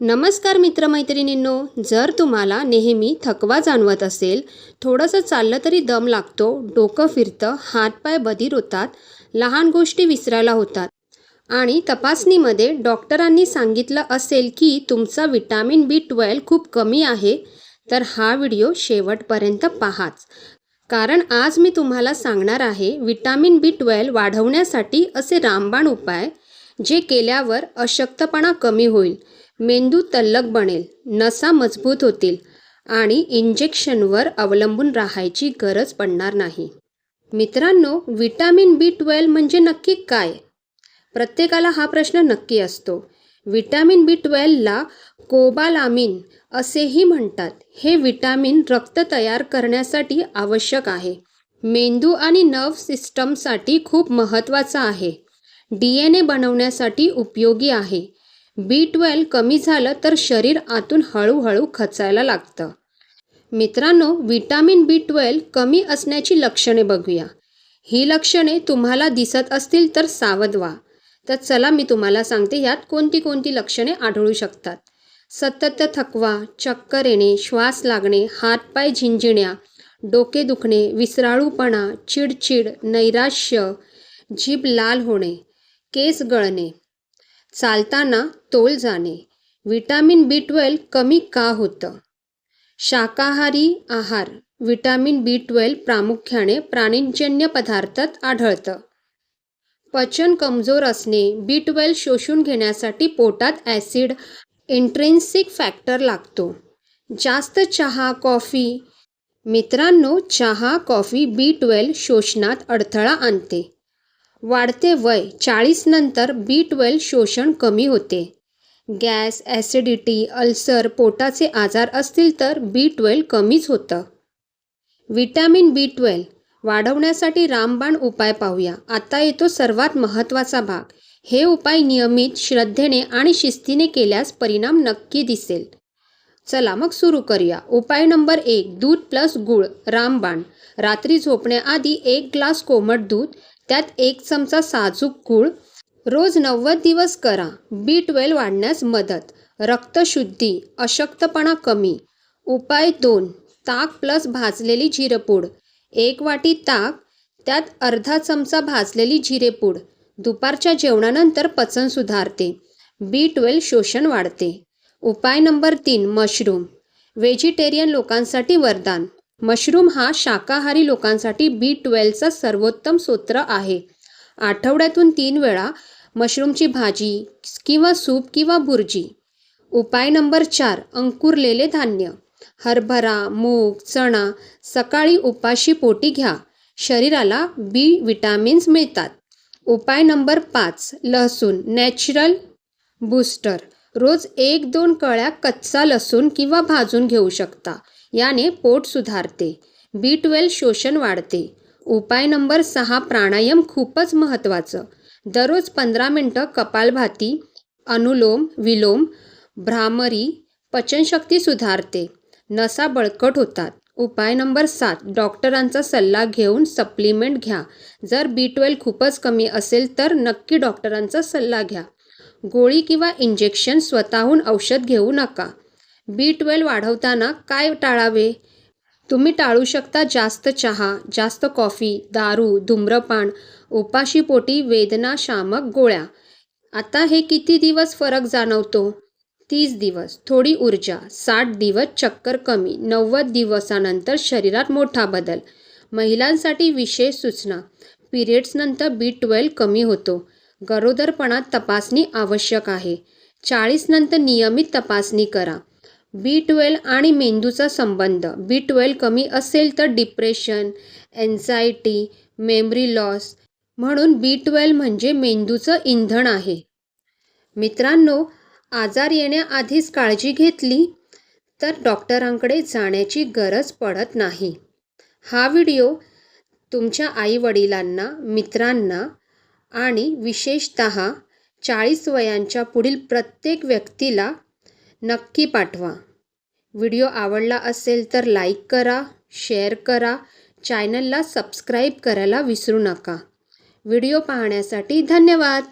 नमस्कार मित्रमैत्रिणींनो जर तुम्हाला नेहमी थकवा जाणवत असेल थोडंसं चाललं तरी दम लागतो डोकं फिरतं हातपाय बधीर होतात लहान गोष्टी विसरायला होतात. आणि तपासणीमध्ये डॉक्टरांनी सांगितलं असेल की तुमचा विटॅमिन बी ट्वेल्व खूप कमी आहे तर हा व्हिडिओ शेवटपर्यंत पाहाच. कारण आज मी तुम्हाला सांगणार आहे विटॅमिन बी ट्वेल्व वाढवण्यासाठी असे रामबाण उपाय जे केल्यावर अशक्तपणा कमी होईल. मेंदू तल्लक बनेल नसा मजबूत होतील आणि इंजेक्शनवर अवलंबून राहायची गरज पडणार नाही. मित्रांनो विटॅमिन बी ट्वेल्व म्हणजे नक्की काय? प्रत्येकाला हा प्रश्न नक्की असतो. विटॅमिन बी ट्वेल्वला कोबालामिन असेही म्हणतात. हे विटॅमिन रक्त तयार करण्यासाठी आवश्यक आहे. मेंदू आणि नर्व सिस्टमसाठी खूप महत्त्वाचं आहे. डी एन ए बनवण्यासाठी उपयोगी आहे. बी ट्वेल्व कमी झालं तर शरीर आतून हळूहळू खचायला लागतं. मित्रांनो विटॅमिन बी ट्वेल्व कमी असण्याची लक्षणे बघूया. ही लक्षणे तुम्हाला दिसत असतील तर सावध व्हा. तर चला मी तुम्हाला सांगते यात कोणती कोणती लक्षणे आढळू शकतात. सतत थकवा चक्कर येणे श्वास लागणे हातपाय झिंजिण्या डोके दुखणे विसराळूपणा चिडचिड नैराश्य जीभ लाल होणे. केस गळणे. चालताना तोल जाणे. विटॅमिन बी ट्वेल्व कमी का होतं? शाकाहारी आहार विटॅमिन बी ट्वेल्व प्रामुख्याने प्राणीजन्य पदार्थात आढळतं. पचन कमजोर असणे बी ट्वेल्व शोषून घेण्यासाठी पोटात ॲसिड इंट्रेन्सिक फॅक्टर लागतो. जास्त चहा कॉफी. मित्रांनो चहा कॉफी बी ट्वेल्व शोषणात अडथळा आणते. वाढते वय चाळीस नंतर बी ट्वेल्व शोषण कमी होते. गॅस ॲसिडिटी अल्सर पोटाचे आजार असतील तर बी ट्वेल्व कमीच होतं. विटॅमिन बी ट्वेल्व वाढवण्यासाठी रामबाण उपाय पाहूया. आता येतो सर्वात महत्त्वाचा भाग. हे उपाय नियमित श्रद्धेने आणि शिस्तीने केल्यास परिणाम नक्की दिसेल. चला मग सुरू करूया. उपाय नंबर एक दूध प्लस गूळ रामबाण. रात्री झोपण्याआधी एक ग्लास कोमट दूध त्यात एक चमचा साजूक गूळ. रोज नव्वद दिवस करा. बी ट्वेल्व वाढण्यास मदत. रक्तशुद्धी अशक्तपणा कमी. उपाय दोन. ताक प्लस भाजलेली जिरेपूड. एक वाटी ताक त्यात अर्धा चमचा भाजलेली जिरेपूड. दुपारच्या जेवणानंतर पचन सुधारते. बी ट्वेल्व शोषण वाढते. उपाय नंबर तीन. मशरूम. व्हेजिटेरियन लोकांसाठी वरदान. मशरूम हा शाकाहारी लोकांसाठी बी ट्वेल्वचा सर्वोत्तम सूत्र आहे. आठवड्यातून तीन वेळा मशरूमची भाजी किंवा सूप किंवा भुर्जी उपाय नंबर चार अंकुरलेले धान्य. हरभरा मूग चणा सकाळी उपाशी पोटी घ्या. शरीराला बी विटॅमिन्स मिळतात. उपाय नंबर पाच लसूण नॅचरल बूस्टर रोज एक दोन कळ्या कच्चा लसूण किंवा भाजून घेऊ शकता. याने पोट सुधारते. बी ट्वेल्व शोषण वाढते. उपाय नंबर सहा प्राणायाम खूपच महत्त्वाचं. दररोज पंधरा मिनटं कपालभाती अनुलोम विलोम भ्रामरी पचनशक्ती सुधारते. नसा बळकट होतात. उपाय नंबर सात डॉक्टरांचा सल्ला घेऊन सप्लिमेंट घ्या. जर बी ट्वेल्व खूपच कमी असेल तर नक्की डॉक्टरांचा सल्ला घ्या. गोळी किंवा इंजेक्शन स्वतःहून औषध घेऊ नका. बी ट्वेल्व वाढवताना काय टाळावे? तुम्ही टाळू शकता जास्त चहा जास्त कॉफी दारू धूम्रपान उपाशीपोटी वेदनाशामक गोळ्या. आता हे किती दिवस फरक जाणवतो? तीस दिवस थोडी ऊर्जा साठ दिवस चक्कर कमी नव्वद दिवसानंतर शरीरात मोठा बदल. महिलांसाठी विशेष सूचना. पिरियड्सनंतर बी ट्वेल्व कमी होतो. गरोदरपणात तपासणी आवश्यक आहे. चाळीसनंतर नियमित तपासणी करा. बी ट्वेल्व आणि मेंदूचा संबंध. बी ट्वेल्व कमी असेल तर डिप्रेशन एन्झायटी मेमरी लॉस म्हणून बी ट्वेल्व म्हणजे मेंदूचं इंधन आहे. मित्रांनो आजार येण्याआधीच काळजी घेतली तर डॉक्टरांकडे जाण्याची गरज पडत नाही. हा व्हिडिओ तुमच्या आईवडिलांना मित्रांना आणि विशेषत चाळीस वयांच्या पुढील प्रत्येक व्यक्तीला नक्की पाठवा. व्हिडिओ आवडला असेल तर लाईक करा शेअर करा चॅनलला सबस्क्राईब करायला विसरू नका. व्हिडिओ पाहण्यासाठी धन्यवाद.